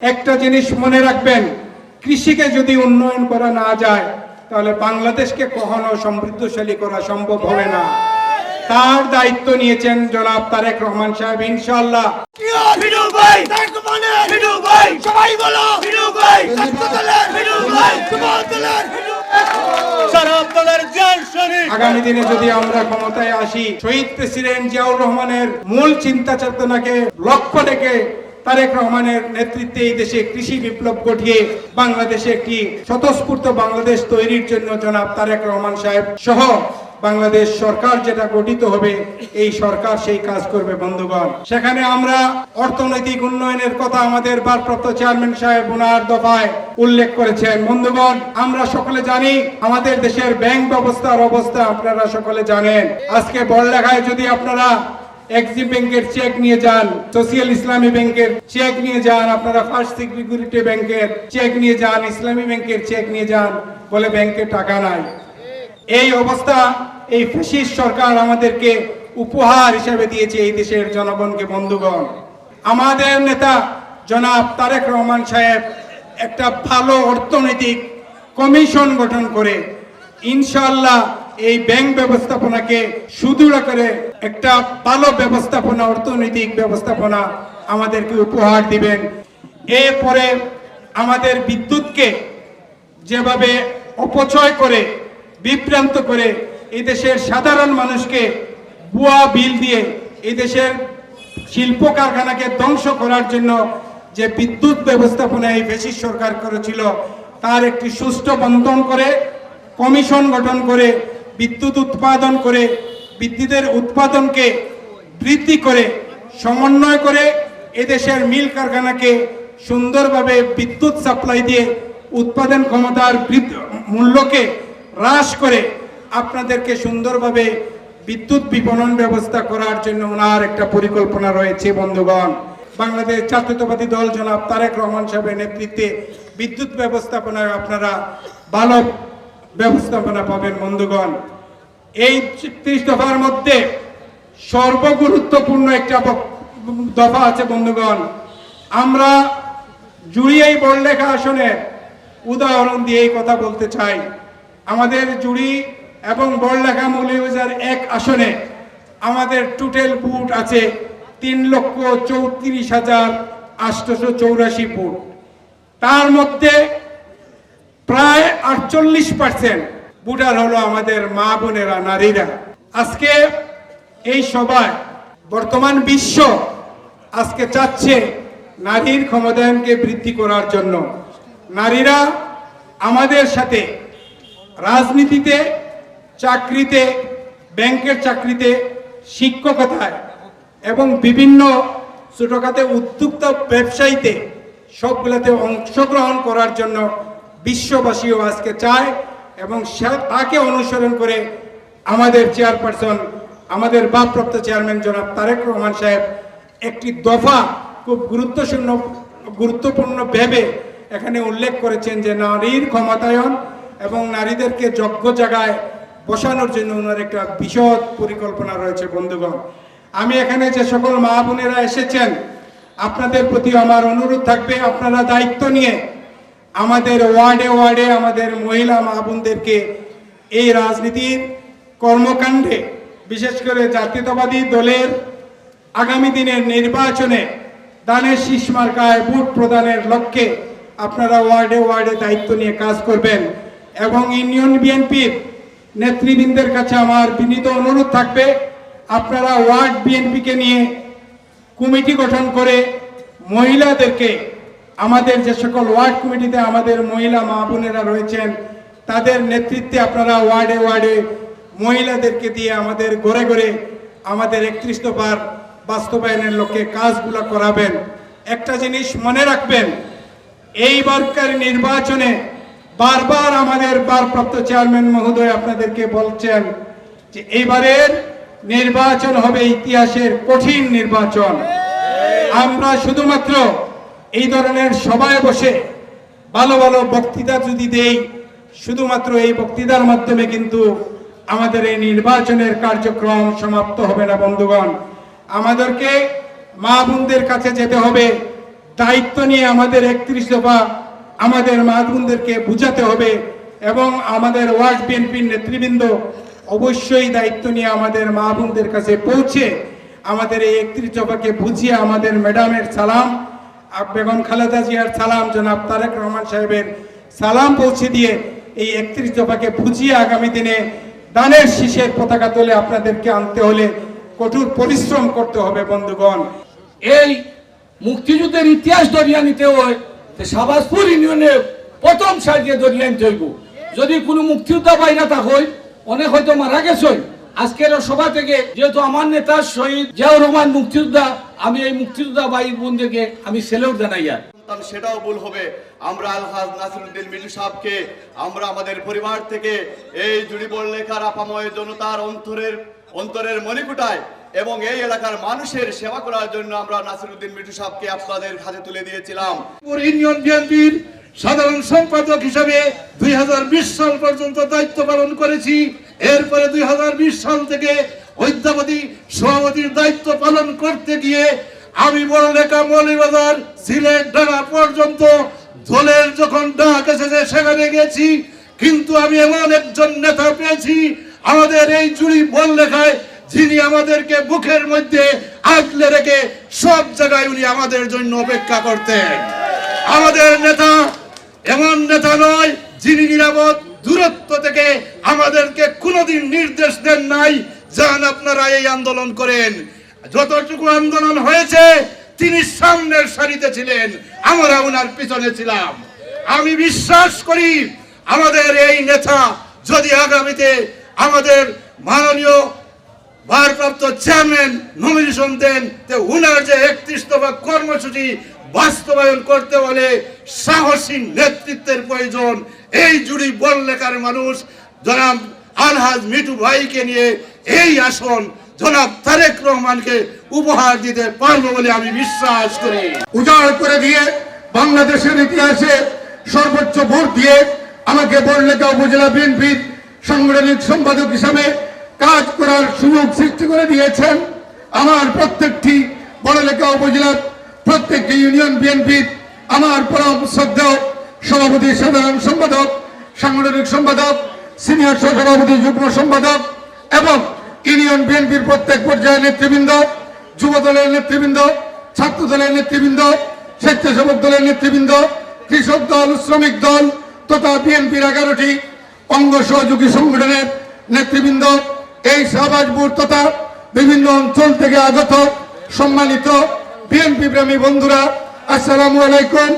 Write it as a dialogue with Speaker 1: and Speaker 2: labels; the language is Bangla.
Speaker 1: একটা জিনিস মনে রাখবেন কৃষিকে যদি উন্নয়ন করা না যায় তাহলে বাংলাদেশকে কখনো সমৃদ্ধশালী করা সম্ভব হবে না। তার দায়িত্ব নিয়েছেন জনাব তারেক রহমান সাহেব ইনশাল্লাহ আগামী দিনে যদি আমরা ক্ষমতায় আসি শহীদ প্রেসিডেন্ট জিয়াউর রহমানের মূল চিন্তা চেতনাকে লক্ষ্য রেখে তারেক রহমানের নেতৃত্বে এই দেশে কৃষি বিপ্লব ঘটিয়ে বাংলাদেশে একটি স্বতঃস্ফূর্ত বাংলাদেশ তৈরির জন্য জনাব তারেক রহমান সাহেব সহ বাংলাদেশ সরকার যেটা গঠিত হবে, এই সরকার সেই কাজ করবে বন্ধুগণ। সেখানে আমরা অর্থনৈতিক উন্নয়নের কথা আমাদের ভারপ্রাপ্ত চেয়ারম্যান সাহেব ওনার দফায় উল্লেখ করেছেন। বন্ধুগণ, আমরা সকলে জানি আমাদের দেশের ব্যাংক ব্যবস্থার অবস্থা আপনারা সকলে জানেন। আজকে বড়লেখায় যদি আপনারা এক্সিম ব্যাংকের চেক নিয়ে যান, সোশিয়াল ইসলামী ব্যাংকের চেক নিয়ে যান, আপনারা ফার্স্ট সিকিউরিটি ব্যাংকের চেক নিয়ে যান, ইসলামী ব্যাংকের চেক নিয়ে যান, বলে ব্যাংকে টাকা নাই। এই অবস্থা এই ফ্যাসিস্ট সরকার আমাদেরকে উপহার হিসেবে দিয়েছে এই দেশের জনগণকে, বন্ধুগণ। আমাদের নেতা জনাব তারেক রহমান সাহেব একটা ভালো অর্থনৈতিক কমিশন গঠন করে, ইনশাআল্লাহ এই ব্যাংক ব্যবস্থাপনাকে সুদৃঢ় করে একটা ভালো ব্যবস্থাপনা, অর্থনৈতিক ব্যবস্থাপনা আমাদেরকে উপহার দিবেন। এরপরে আমাদের বিদ্যুৎকে যেভাবে অপচয় করে, বিভ্রান্ত করে এই দেশের সাধারণ মানুষকে বুয়া বিল দিয়ে এই দেশের শিল্প কারখানাকে ধ্বংস করার জন্য যে বিদ্যুৎ ব্যবস্থাপনা এই ব্রিটিশ সরকার করেছিল, তার একটি সুষ্ঠু বন্ধন করে, কমিশন গঠন করে, বিদ্যুৎ উৎপাদন করে বিদ্যুতের উৎপাদনকে বৃদ্ধি করে, সমন্বয় করে এদেশের মিল কারখানাকে সুন্দরভাবে বিদ্যুৎ সাপ্লাই দিয়ে উৎপাদন ক্ষমতার মূল্যকে হ্রাস করে আপনাদেরকে সুন্দরভাবে বিদ্যুৎ বিপণন ব্যবস্থা করার জন্য ওনার একটা পরিকল্পনা রয়েছে, বন্ধুগণ। বাংলাদেশ জাতীয়তাবাদী দল জনাব তারেক রহমান সাহেবের নেতৃত্বে বিদ্যুৎ ব্যবস্থাপনায় আপনারা ভালো ব্যবস্থাপনা পাবেন, বন্ধুগণ। এই ত্রিশ দফার মধ্যে সর্বগুরুত্বপূর্ণ একটা দফা আছে, বন্ধুগণ। আমরা জুড়িয়েই বড়লেখা আসনের উদাহরণ দিয়ে এই কথা বলতে চাই। আমাদের জুড়ি এবং বড়লেখা মৌলিবাজার এক আসনে আমাদের টোটাল ফুট আছে তিন লক্ষ চৌত্রিশ হাজার আটশোশো চৌরাশি ফুট তার মধ্যে প্রায় আটচল্লিশ পার্সেন্ট ভোটার হলো আমাদের মা বোনেরা, নারীরা। আজকে এই সভায় বর্তমান বিশ্ব আজকে চাচ্ছে নারীর ক্ষমতায়নকে বৃদ্ধি করার জন্য। নারীরা আমাদের সাথে রাজনীতিতে চাকরিতে, ব্যাংকের চাকরিতে, শিক্ষকতায় এবং বিভিন্ন ছোটখাতে উদ্যোক্তা ব্যবসায়ীতে সবগুলোতে অংশগ্রহণ করার জন্য বিশ্ববাসীও আজকে চায় এবং তাকে অনুসরণ করে আমাদের চেয়ারপারসন, আমাদের ভারপ্রাপ্ত চেয়ারম্যান জনাব তারেক রহমান সাহেব একটি দফা খুব গুরুত্বপূর্ণ গুরুত্বপূর্ণ ভেবে এখানে উল্লেখ করেছেন যে নারীর ক্ষমতায়ন এবং নারীদেরকে যোগ্য জায়গায় বসানোর জন্য ওনার একটা বিশদ পরিকল্পনা রয়েছে, বন্ধুগণ। আমি এখানে যে সকল মা বোনেরা এসেছেন, আপনাদের প্রতি আমার অনুরোধ থাকবে, আপনারা দায়িত্ব নিয়ে আমাদের ওয়ার্ডে ওয়ার্ডে আমাদের মহিলা মা বোনদেরকে এই রাজনীতির কর্মকাণ্ডে, বিশেষ করে জাতীয়তাবাদী দলের আগামী দিনের নির্বাচনে দানের শীষ মার্কায় ভোট প্রদানের লক্ষ্যে আপনারা ওয়ার্ডে ওয়ার্ডে দায়িত্ব নিয়ে কাজ করবেন এবং ইউনিয়ন বিএনপির নেতৃবৃন্দের কাছে আমার বিনীত অনুরোধ থাকবে, আপনারা ওয়ার্ড বিএনপিকে নিয়ে কমিটি গঠন করে মহিলাদেরকে আমাদের যে সকল ওয়ার্ড কমিটিতে আমাদের মহিলা মা বোনেরা রয়েছেন, তাদের নেতৃত্বে আপনারা ওয়ার্ডে ওয়ার্ডে মহিলাদেরকে দিয়ে আমাদের ঘরে ঘরে আমাদের একত্রিশ দফার বাস্তবায়নের লক্ষ্যে কাজগুলো করাবেন। একটা জিনিস মনে রাখবেন এইবারকার নির্বাচনে বারবার আমাদের বারপ্রাপ্ত চেয়ারম্যান মহোদয় আপনাদেরকে বলছেন যে এইবারের নির্বাচন হবে ইতিহাসের কঠিন নির্বাচন। আমরা শুধুমাত্র এই ধরনের সভায় বসে ভালো ভালো বক্তৃতা যদি দেই, শুধুমাত্র এই বক্তৃতার মাধ্যমে কিন্তু আমাদের এই নির্বাচনের কার্যক্রম সমাপ্ত হবে না, বন্ধুগণ। আমাদেরকে মা বোনদের কাছে যেতে হবে, দায়িত্ব নিয়ে আমাদের একত্রিশ দফা আমাদের মা বোনদেরকে বুঝাতে হবে এবং আমাদের ওয়ার্ড বিএনপির নেতৃবৃন্দ অবশ্যই দায়িত্ব নিয়ে আমাদের মা বোনদের কাছে পৌঁছে আমাদের এই একত্রিশ দফাকে বুঝিয়ে আমাদের ম্যাডামের সালাম বেগম খালেদা জিয়ার সালাম, জনাব তারেক রহমান সাহেবের সালাম পৌঁছে দিয়ে এই একত্রিশ দফাকে বুঝিয়ে আগামী দিনে দানের শীষের পতাকা তুলে আপনাদেরকে আনতে হলে কঠোর পরিশ্রম করতে হবে, বন্ধুগণ।
Speaker 2: এই মুক্তিযুদ্ধের ইতিহাস দরিয়া নিতে হয় তো সাবাসপুর ইউনিয়নে প্রথম সাজিয়ে দরিয়া নিতে হইব। যদি কোনো মুক্তিযোদ্ধা বাইরা থাকই অনেক হয়তো মারা গেছে। আজকের সভা থেকে যেহেতু আমার নেতা শহীদ জিয়াউর রহমান মুক্তিযোদ্ধা আমি এই মুক্তিযোদ্ধা ভাই বোনদেরকে আমি সেলেউট জানাই আর।
Speaker 3: সেটাও ভুল হবে। আমরা আলহাজ নাসিরুদ্দিন মিঠু সাহেবকে আমরা আমাদের পরিবার থেকে এই জুড়ি লেখার আপাময় জনতার অন্তরের অন্তরের মণিকুটায় এবং এই এলাকার মানুষের সেবা করার জন্য আমরা নাসিরুদ্দিন মিঠু সাহেবকে আপনাদের হাতে তুলে দিয়েছিলাম।
Speaker 4: ইউনিয়ন বিএনপির সাধারণ সম্পাদক হিসাবে দুই হাজার বিশ সাল পর্যন্ত দায়িত্ব পালন করেছি। এরপরে দুই হাজার বিশ সাল থেকে অদ্যাবধি সভাপতির দায়িত্ব পালন করতে গিয়ে আমি বড় লেখা মৌলিবাজার সিলেট ডানা পর্যন্ত দলের যখন ডাক এসেছে, সেখানে গেছি। কিন্তু আমি এমন একজন নেতা পেয়েছি, আমাদের এই জুড়ি বল লেখায় যিনি আমাদেরকে বুকের মধ্যে আগলে রেখে সব জায়গায় উনি আমাদের জন্য অপেক্ষা করতেন। আমাদের নেতা এমন নেতা নয় যিনি নিরাপদ দূরত্ব থেকে আমাদেরকে কোনোদিন নির্দেশ দেন নাই, যান আপনারা এই আন্দোলন করেন। যতটুকু আন্দোলন হয়েছে, তিনি সামনের সারিতে ছিলেন, আমরা ওনার পিছনে ছিলাম। আমি বিশ্বাস করি, আমাদের এই নেতা যদি আগামীতে আমাদের মাননীয় ভারপ্রাপ্ত চেয়ারম্যান নমিনেশন দেন উনার যে একত্রিশ দফা কর্মসূচি বাস্তবায়ন করতে হলে সাহসী নেতৃত্বের প্রয়োজন। এই জুড়ি বল লেখার মানুষ, জনাব আলহাজ মিটু ভাইকে নিয়ে এই আসন জনাব তারেক রহমানকে উপহার দিতে পারব বলে আমি বিশ্বাস করি।
Speaker 5: উজাড় করে দিয়ে বাংলাদেশের ইতিহাসে সর্বোচ্চ ভোট দিয়ে আমাকে বড়লেখা উপজেলা বিএনপির সাংগঠনিক সম্পাদক হিসাবে কাজ করার সুযোগ সৃষ্টি করে দিয়েছেন। আমার প্রত্যেকটি বড়লেখা উপজেলার প্রত্যেকটি ইউনিয়ন বিএনপির আমার পরম শ্রদ্ধেয় সভাপতি সাধারণ সম্পাদক, সাংগঠনিক সম্পাদক, সিনিয়র সভাপতি যুগ্ম সম্পাদক এবং ইউনিয়ন বিএনপির প্রত্যেক পর্যায়ের নেতৃবৃন্দ যুব দলের নেতৃবৃন্দ ছাত্র দলের নেতৃবৃন্দ, স্বেচ্ছাসেবক দলের নেতৃবৃন্দ, কৃষক দল, শ্রমিক দল তথা বিএনপির এগারোটি অঙ্গ সহযোগী সংগঠনের নেতৃবৃন্দ। এই শাহবাজপুর তথা বিভিন্ন অঞ্চল থেকে আগত সম্মানিত বিএনপি প্রেমী বন্ধুরা আসসালামু আলাইকুম।